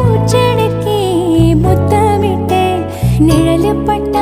മൂച്ചടക്കേ മുത്തമിട്ട്. നിഴലപ്പെട്ട